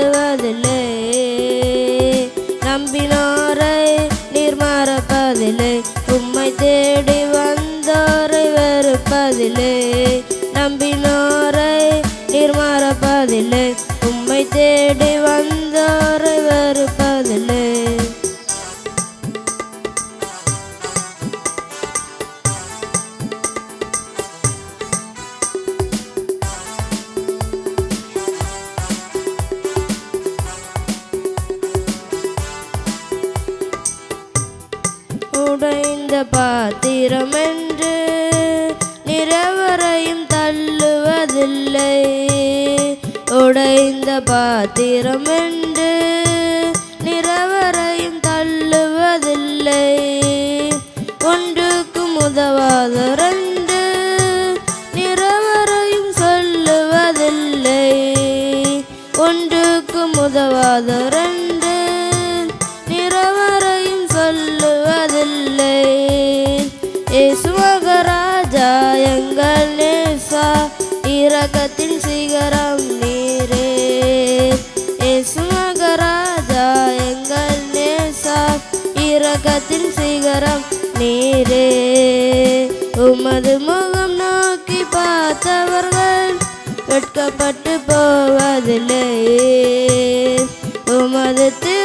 கைவிடப்படுவதில்லை நம்பினோரை நீர் மறப்பதில்லை உம்மை தேடி வந்தோரை வெறுப்பதில்லை. நம்பினோரை நீர் மறப்பதில்லை உம்மை தேடி வந்தோரை உடைந்த பாத்திரம் என்று நிறவரையும் தள்ளுவதில்லை. உடைந்த பாத்திரம் என்று நிறவரையும் தள்ளுவதில்லை. ஒன்றுக்கும் உதவாத ரெண்டு நிறவரையும் சொல்லுவதில்லை. ஒன்றுக்கும் உதவாத ரெண்டு ராஜா எங்கள் நேசா இரக்கத்தின் சிகரம் நீரே. ராஜா எங்கள் நேசா இரக்கத்தின் சிகரம் நீரே. உமது முகம் நோக்கி பார்த்தவர்கள் வெட்கப்பட்டு போவதில்லை உமது திருநாமம்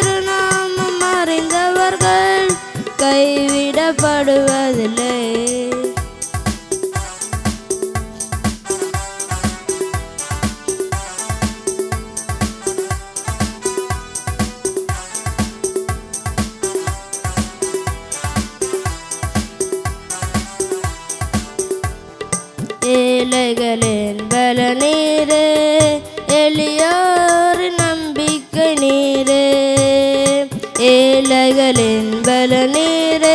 ஏழைகளின் பல நீரே எளியோர் நம்பிக்கை நீரே. ஏழைகளின் பல நீரே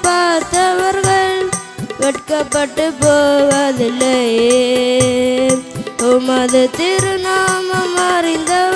பார்த்தவர்கள் வெட்கப்பட்டு போவதில்லையே. உமது திருநாமம் அறிந்தவர்